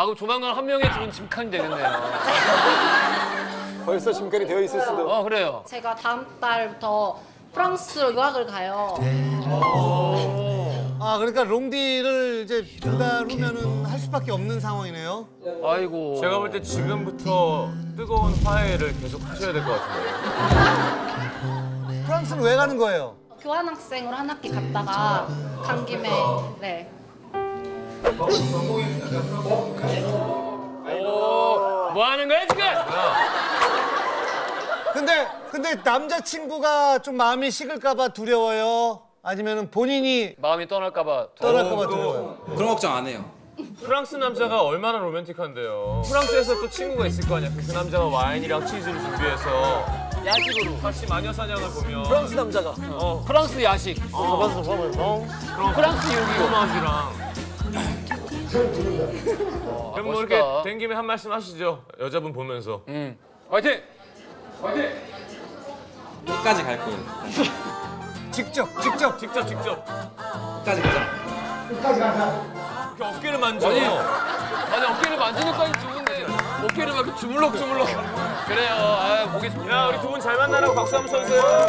아 그럼 조만간 한 명의 좋은 짐칸이 되겠네요. 벌써 짐깔이 되어 있을 수도. 어 그래요. 제가 다음 달부터 프랑스로 유학을 가요. 아 그러니까 롱디를 이제 두 달 후면은 할 수밖에 없는 상황이네요. 아이고. 제가 볼 때 지금부터 뜨거운 화해를 계속 하셔야 될 것 같은데. 프랑스는 왜 가는 거예요? 교환학생으로 한 학기 갔다가 간 김에 네. 뭐 하는 거야 지금? 근데 근데 남자친구가 좀 마음이 식을까봐 두려워요. 아니면은 본인이 마음이 떠날까봐. 떠날까봐 두려워요. 그런 걱정 안 해요. 프랑스 남자가 얼마나 로맨틱한데요. 프랑스에서 또 친구가 있을 거 아니야. 그 남자가 와인이랑 치즈를 준비해서 야식으로. 같이 마녀 사냥을 보면 프랑스 남자가. 어, 프랑스 야식. 가봤어, 가봤어. 그럼 프랑스 요기요. 음악이랑 그럼 뭐 멋있다. 이렇게 된 김에 한 말씀 하시죠. 여자분 보면서. 음. 화이팅. 끝까지 갈 거예요. 직접 직접 직접 직접 끝까지 가자. 이렇게 어깨를 만져. 아니. 아니 어깨를 만지니까 좋은데 어깨를 막 이렇게 주물럭 주물럭. 그래요. 아 목이 좋네. 야 우리 두 분 잘 만나라고 박수 한번 쳐주세요.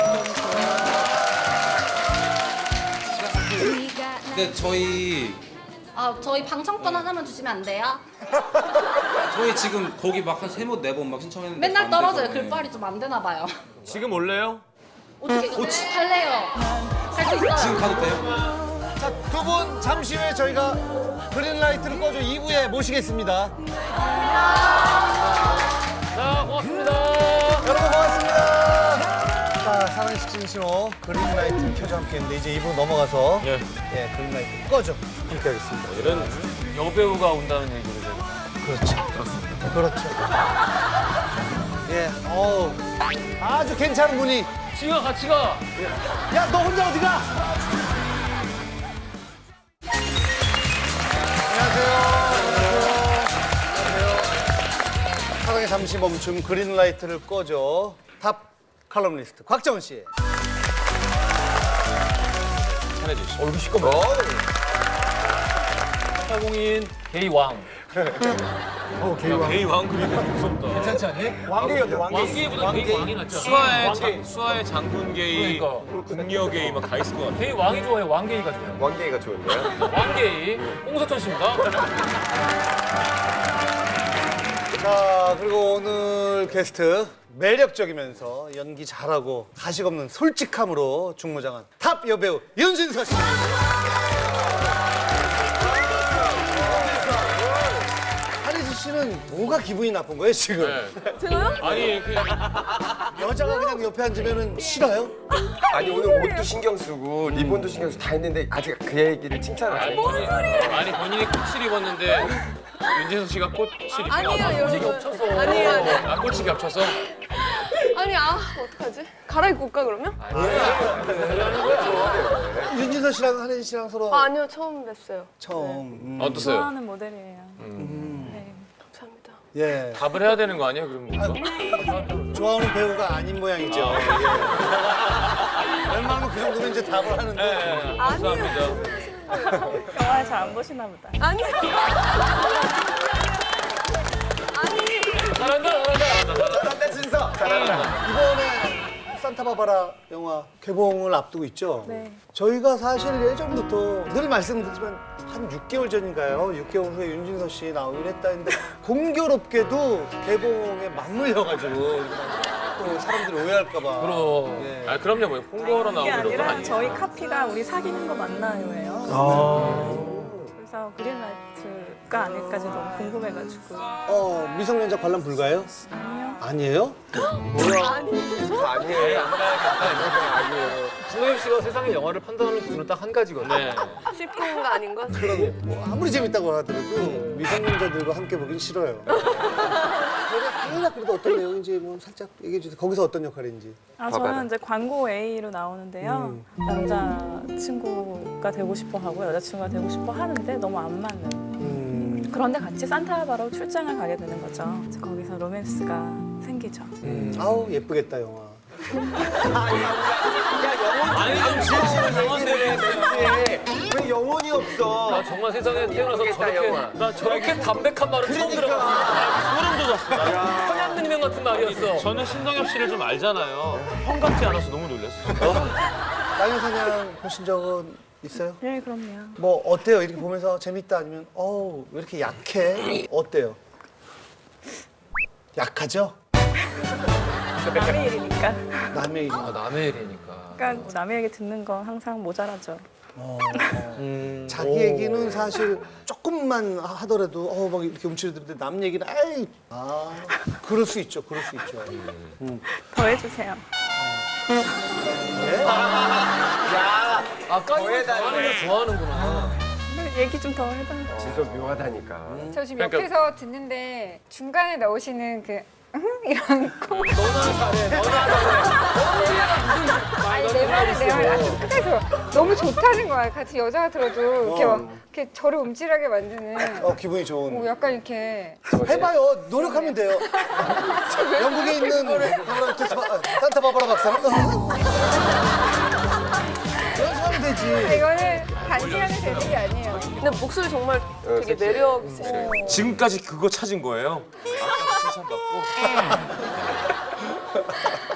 근데 저희 아 저희 방청권 하나만 주시면 안 돼요? 저희 지금 거기 막 한 세 번 네 번 막 신청했는데 맨날 안 떨어져요. 네. 글빨이 좀 안 되나 봐요. 지금 올래요? 어떻게 할래요? 할수 있어요. 지금 가도 돼요? 자, 두 분 잠시 후에 저희가 그린라이트를 꺼줘 2부에 모시겠습니다. 자 고맙습니다. 여러분 고맙습니다. 자, 사랑식진 신호 그린라이트를 켜줘 함께 했는데 이제 2부 넘어가서 예. 예, 그린라이트 꺼줘 이렇게 하겠습니다. 이런 여배우가 온다는 얘기를 제가. 그렇죠. 그렇습니다. 그렇죠. 예, 어우, 아주 괜찮은 분이. 지가 같이 가. 야, 너 혼자 어디 가? 안녕하세요. 안녕하세요. 사랑의 잠시 멈춤 그린라이트를 꺼줘. 탑 칼럼니스트 곽정은 씨. 얼굴 시꺼먼. 80인 게이 왕. 게이 왕 그림이 무섭다. 괜찮지 않니? 왕개였네, 왕개. 왕게이보다 게이 왕이 낫죠. 수아의 장, 수아의 장군 게이, 그러니까. 궁녀 게이 막 다 있을 것 같아. 게이 왕이 좋아해. 왕게이가 좋아해. 왕개가 좋은데요? 왕게이. 홍서천 씨입니다. 자, 그리고 오늘 게스트 매력적이면서 연기 잘하고 가식 없는 솔직함으로 중무장한 탑 여배우 윤진서 씨. 한혜지 씨는 뭐가 기분이 나쁜 거예요 지금? 아니 그냥 여자가 그냥 옆에 앉으면 싫어요? 아니, 오늘 옷도 신경 쓰고, 리본도 신경 쓰고 다 했는데, 아직 그 얘기를 칭찬을 안 했어요. 아니 본인이 꽃을 입었는데 윤재석 씨가 꽃을 입고 아니에요, 여러분. 아니에요, 아니에요. 아 꽃이 겹쳐서 아니, 아, 어떡하지? 갈아입고 올까, 그러면? 윤진서 씨랑 한혜지 씨랑 서로 아, 아니요, 처음 뵀어요. 처음 음, 어떠세요? 좋아하는 모델이에요. 네. 감사합니다. 예 답을 해야 되는 거 아니야 그럼 뭔가? 좋아하는 배우가 아닌 모양이죠. 예. 웬만하면 그 정도면 이제 답을 하는데 네, 감사합니다. 영화 잘 안 보시나 보다. 아니, 잘한다 잘한다. 잘한다, 진서. 잘한다. 이번에 산타바바라 영화 개봉을 앞두고 있죠. 네. 저희가 사실 예전부터 늘 말씀드리지만 한 6개월 전인가요? 6개월 후에 윤진서 씨 나오긴 했다 했는데 공교롭게도 개봉에 맞물려가지고 또 사람들이 오해할까봐. 그럼. 예. 아 그럼요 뭐 홍보하러 나오는 건 아니라 아니에요. 저희 카피가 우리 사귀는 거 맞나요예요. 그래서 그린라이트가 아닐까지 너무 궁금해가지고. 어, 미성년자 관람 불가요? 아니요. 아니에요? 아니에요. 송혜교 씨가 세상의 영화를 판단하는 기준은 딱 한 가지거든요. 네. 쉽은 거 아닌 것 같아요. 그럼 뭐 아무리 재밌다고 하더라도 미성년자들과 함께 보긴 싫어요. 그래도 그래도 어떤 내용인지 뭐 살짝 얘기해 주세요. 거기서 어떤 역할인지. 아 저는 이제 광고 A로 나오는데요. 남자 친구가 되고 싶어 하고 여자 친구가 되고 싶어 하는데 너무 안 맞는. 음, 그런데 같이 산타바로 출장을 가게 되는 거죠. 이제 거기서 로맨스가 생기죠. 아우 예쁘겠다 영화. 아니 좀 진심을 담았네. 왜 영혼이 없어? 나 정말 세상에 태어나서 모르겠다, 저렇게 영화. 나 저렇게 담백한 말은 처음 들어봤어. 소름 돋았어. 평양냉면 같은 말이었어. 저는 신동엽 씨를 좀 알잖아요. 형 같지 않아서 너무 놀랐어요. 땅의 보신 적은 있어요? 네, 그럼요. 뭐 어때요? 이렇게 보면서 재밌다 아니면 어우 왜 이렇게 약해? 어때요? 약하죠? 남의 일이니까. 남의 일. 아, 남의 일이니까. 그러니까 뭐 남의 얘기 듣는 건 항상 모자라죠. 자기 얘기는 사실 조금만 하더라도 어막 이렇게 움츠러드는데 남 얘기는 아이 아 그럴 수 있죠 그럴 수 있죠 더 해주세요. 아, 까짓 더해달래. 좋아하는 거 좋아하는구나. 근데 얘기 좀 더 해봐요. 진짜 묘하다니까. 저 지금 그러니까- 옆에서 듣는데 중간에 나오시는 그 이런 코 너나 잘해, 너나 잘해. 아니 내 말을 내 말을 아주 끝에서 너무 좋다는 거야 같이 여자가 들어도 이렇게 막 이렇게 저를 움찔하게 만드는 어 기분이 좋은 뭐 약간 이렇게 해봐요 노력하면 돼요 영국에 있는 프랑스 바- 아, 산타 바바라 박사 연습하면 되지 이거는 단시간에 되는 게 아니에요. 근데 목소리 정말 되게 매력 있으시네요. 지금까지 그거 찾은 거예요? 칭찬받고.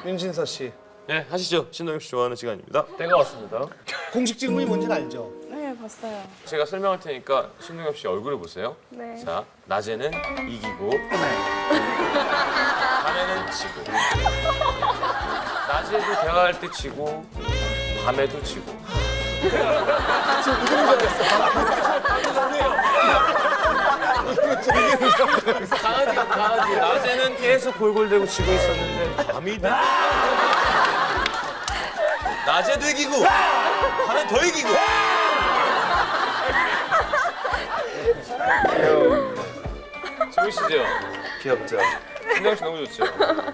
윤진서 씨 네, 하시죠. 신동엽 씨 좋아하는 시간입니다. 때가 왔습니다. 공식 질문이 뭔지는 알죠? 네, 봤어요. 제가 설명할 테니까 신동엽 씨 얼굴을 보세요. 네. 자, 낮에는 이기고, 밤에는 지고. 낮에도 대화할 때 지고, 밤에도 지고. 강아지 같아, 강아지. 낮에는 계속 골골대고 지고 있었는데 밤이 돼. 낮에도 이기고, 밤에 더 이기고. 좋으시죠? 귀엽죠? 신동엽 씨 너무 좋죠?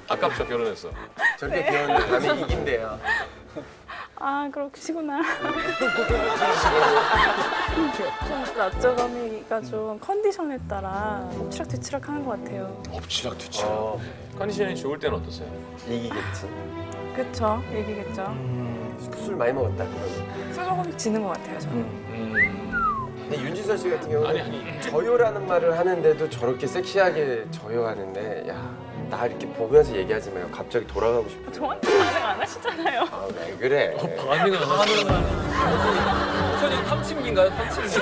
아깝죠, 결혼했어. 저렇게 귀여운데 남이 이긴대요. 아, 그렇시구나. 좀 낮저감이가 좀 컨디션에 따라 엎치락뒤치락 하는 것 같아요. 엎치락 뒤치락. 컨디션이 좋을 때는 어떠세요? 이기겠지. 그쵸? 얘기겠죠. 술 많이 먹었다. 그러면. 술 조금씩 지는 것 같아요, 저는. 근데 윤지서 씨 같은 경우는 아니, 아니. 저요라는 말을 하는데도 저렇게 섹시하게 저요하는데 야 나 이렇게 보면서 얘기하지 마요. 갑자기 돌아가고 싶어. 저한테 반응 안 하시잖아요. 아, 왜 그래? 반응은 안 하는 천이 탐침기인가요, 탐침기?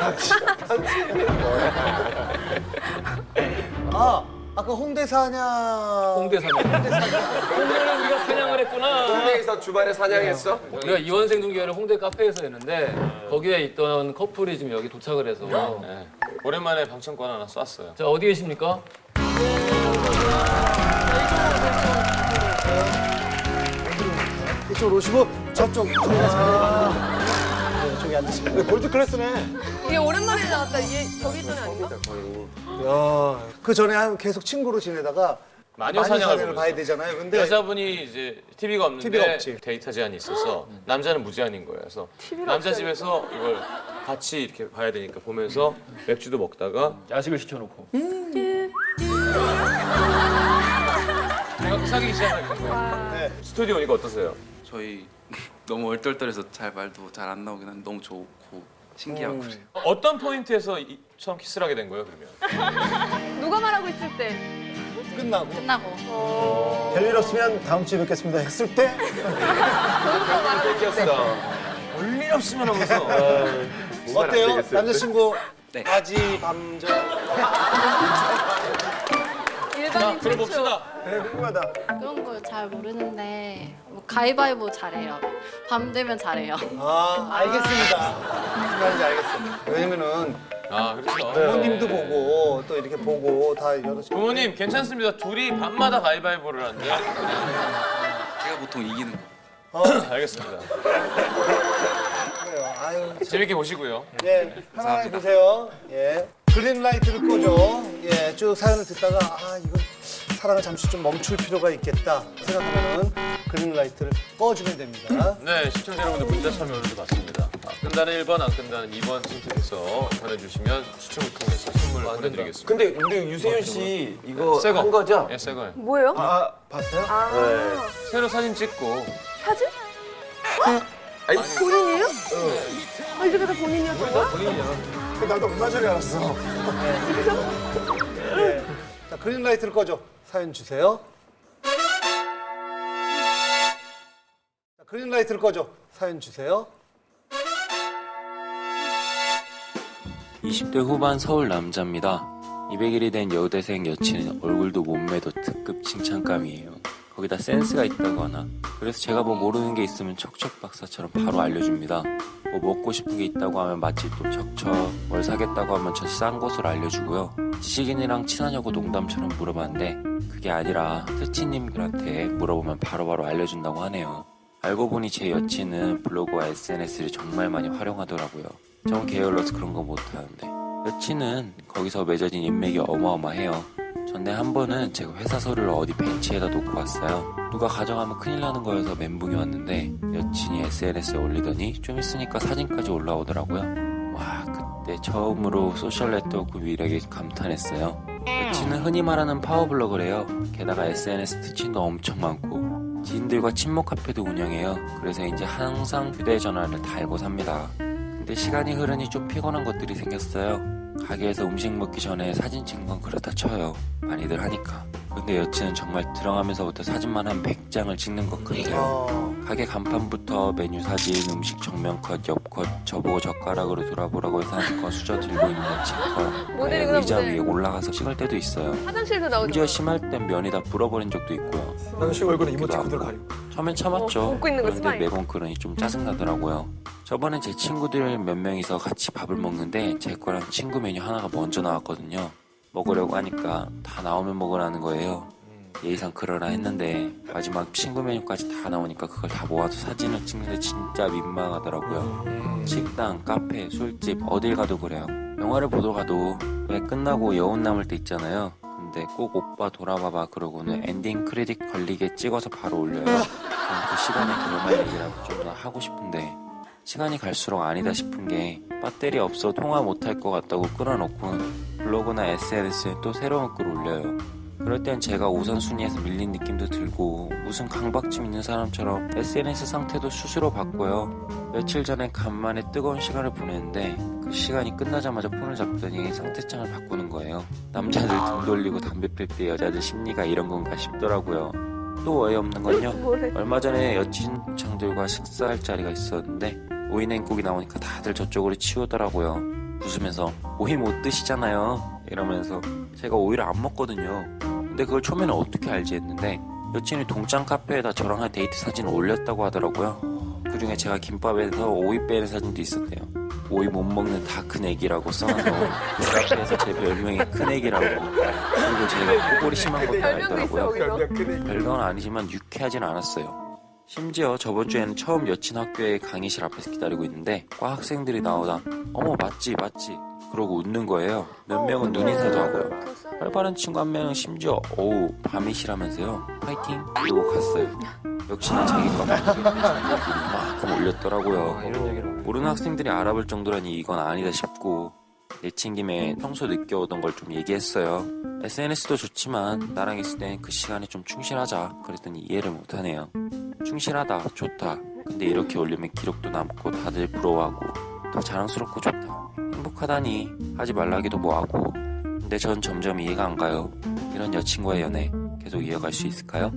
아 아까 홍대 사냥 홍대 사냥. 홍대를 우리가 사냥을 했구나. 동네에서 주말에 사냥했어? 우리가 이원생 중계를 홍대 카페에서 했는데 거기에 있던 커플이 지금 여기 도착을 해서 네. 오랜만에 방청권 하나 쐈어요. 자 어디 계십니까? 이쪽으로 오시고 저쪽 자리가 네, 저기 앉으시면 골드 클래스네 이게 오랜만에 나왔다. 이게 저기 있던 애 아닌가? 그 전에 한 계속 친구로 지내다가 마녀 사냥을 사냥을 봐야 보면서. 되잖아요 근데 여자분이 이제 TV가 없는데 TV가 없지. 데이터 제한이 있어서 남자는 무제한인 거예요. 그래서 남자 집에서 이걸 같이 이렇게 봐야 되니까 보면서 맥주도 먹다가 야식을 시켜놓고. 제가 사귀기 시작하는 거예요. 네. 스튜디오 오니까 어떠세요? 저희 너무 얼떨떨해서 잘 말도 잘 안 나오긴 한데 너무 좋고 신기하고 그래요. 어떤 포인트에서 이- 처음 키스를 하게 된 거예요, 그러면? 누가 말하고 있을 때 끝나고 끝나고. 별일 없으면 다음 주에 뵙겠습니다 했을 때 뺏겼어. 볼일 없으면 하면서 어때요 남자친구 네. 아지 밤저 일반인 그럼 최초. 봅시다. 그래 궁금하다 그런 걸 잘 모르는데 뭐 가위바위보 잘해요. 밤 되면 잘해요. 아 알겠습니다 무슨 말인지 알겠어요 왜냐면은 아, 그렇죠. 부모님도 보고 또 이렇게 보고 다 여러 부모님 괜찮습니다. 둘이 밤마다 가위바위보를 하는데. 제가 보통 이기는 거. 알겠습니다. 그래요 아유 재밌게 보시고요. 예, 편안하게 보세요. 예. 그린 라이트를 꽂어. 예, 쭉 사연을 듣다가 아 이건 사랑을 잠시 좀 멈출 필요가 있겠다 생각하면은 그린 라이트를 꺼주면 됩니다. 네, 시청자 여러분들 문자 참여 오늘도 받습니다. 아, 끝나는 1번, 안 끝나는 2번 선택해서 보내주시면 추첨을 통해서 선물 보내드리겠습니다. 근데 우리 유세윤 씨 이거 새 거. 한 거죠? 예, 새 거예요. 뭐예요? 아 봤어요? 아 네. 새로 사진 찍고 사진? 아니 본인이에요? 아 이게 다 본인이었던 거야? 그 나도 얼마 전에 알았어. 네. 자 그린라이트를 꺼줘. 사연 주세요. 자 그린라이트를 꺼줘. 사연 주세요. 20대 후반 서울 남자입니다. 200일이 된 여대생 여친은 얼굴도 몸매도 특급 칭찬감이에요. 거기다 센스가 있다고 하나. 그래서 제가 뭐 모르는 게 있으면 척척 박사처럼 바로 알려줍니다. 뭐 먹고 싶은 게 있다고 하면 맛집도 척척, 뭘 사겠다고 하면 저 싼 곳을 알려주고요. 지식인이랑 친하냐고 농담처럼 물어봤는데 그게 아니라 트치님들한테 물어보면 바로 바로 알려준다고 하네요. 알고 보니 제 여친은 블로그와 SNS를 정말 많이 활용하더라고요. 전 게을러서 그런 거 못하는데 여친은 거기서 맺어진 인맥이 어마어마해요. 전에 한 번은 제가 회사 서류를 어디 벤치에다 놓고 왔어요. 누가 가져가면 큰일 나는 거여서 멘붕이 왔는데 여친이 SNS에 올리더니 좀 있으니까 사진까지 올라오더라고요. 와 그때 처음으로 소셜 네트워크 위력에 감탄했어요. 여친은 흔히 말하는 파워블로거래요. 게다가 SNS 특친도 엄청 많고 지인들과 친목 카페도 운영해요. 그래서 이제 항상 휴대전화를 달고 삽니다. 근데 시간이 흐르니 좀 피곤한 것들이 생겼어요. 가게에서 음식 먹기 전에 사진 찍는 건 그렇다 쳐요. 많이들 하니까. 근데 여친은 정말 들어가면서부터 사진만 한 100장을 찍는 것 같아요. 어, 가게 간판부터 메뉴 사진, 음식 정면 컷, 옆 컷, 저보고 젓가락으로 돌아보라고 해서 한컷 수저 들고 있는 여친 컷. 모델이구나, 의자 모델. 위에 올라가서 찍을 때도 있어요. 화장실도 나오죠. 심지어 심할 땐 면이 다 불어버린 적도 있고요. 나는 씨 얼굴에 이모티콘들 가리고. 처음엔 참았죠. 어, 웃고 있는 거 그런데 스마일. 매번 그러니 좀 짜증나더라고요. 저번엔 제 친구들 몇 명이서 같이 밥을 먹는데 제 거랑 친구 메뉴 하나가 먼저 나왔거든요. 먹으려고 하니까 다 나오면 먹으라는 거예요. 예의상 그러라 했는데 마지막 친구 메뉴까지 다 나오니까 그걸 다 모아서 사진을 찍는데 진짜 민망하더라고요. 식당, 카페, 술집 어딜 가도 그래요. 영화를 보러 가도 왜 끝나고 여운 남을 때 있잖아요. 근데 꼭 오빠 돌아봐봐 그러고는 엔딩 크레딧 걸리게 찍어서 바로 올려요. 그 시간에 그말 얘기라도 좀더 하고 싶은데 시간이 갈수록 아니다 싶은 게 배터리 없어 통화 못할 것 같다고 끌어놓고 블로그나 SNS에 또 새로운 글 올려요. 그럴 땐 제가 우선순위에서 밀린 느낌도 들고 무슨 강박증 있는 사람처럼 SNS 상태도 수시로 바꿔요. 며칠 전에 간만에 뜨거운 시간을 보냈는데 그 시간이 끝나자마자 폰을 잡더니 상태창을 바꾸는 거예요. 남자들 등 돌리고 담배 필 때 여자들 심리가 이런 건가 싶더라고요. 또 어이없는 건요. 얼마 전에 여친 창들과 식사할 자리가 있었는데 오이 냉국이 나오니까 다들 저쪽으로 치우더라고요. 웃으면서 오이 못 드시잖아요. 이러면서 제가 오이를 안 먹거든요. 근데 그걸 처음에는 어떻게 알지 했는데 여친이 동짱 카페에다 저랑 한 데이트 사진을 올렸다고 하더라고요. 그 중에 제가 김밥에서 오이 빼는 사진도 있었대요. 오이 못 먹는 다 큰 애기라고 써놔서 그 카페에서 제 별명이 큰 애기라고 그리고 제가 코골이 심한 것도 알더라고요. 별건 아니지만 유쾌하진 않았어요. 심지어 저번 주에는 처음 여친 학교에 강의실 앞에서 기다리고 있는데 과 학생들이 나오다 어머 맞지 맞지 그러고 웃는 거예요. 몇 명은 눈인사도 하고요. 활발한 친구 한 명은 심지어 어우 밤이시라면서요 파이팅 이러고 갔어요. 역시나 자기 과 얼굴이 이만큼 올렸더라고요. 얘기를 모르는 학생들이 알아볼 정도라니 이건 아니다 싶고 내친 김에 평소 느껴오던 걸 좀 얘기했어요. SNS도 좋지만 나랑 있을 땐 그 시간에 좀 충실하자 그랬더니 이해를 못하네요. 충실하다 좋다 근데 이렇게 올리면 기록도 남고 다들 부러워하고 더 자랑스럽고 좋다 행복하다니 하지 말라기도 뭐하고 근데 전 점점 이해가 안 가요. 이런 여친과의 연애 계속 이어갈 수 있을까요?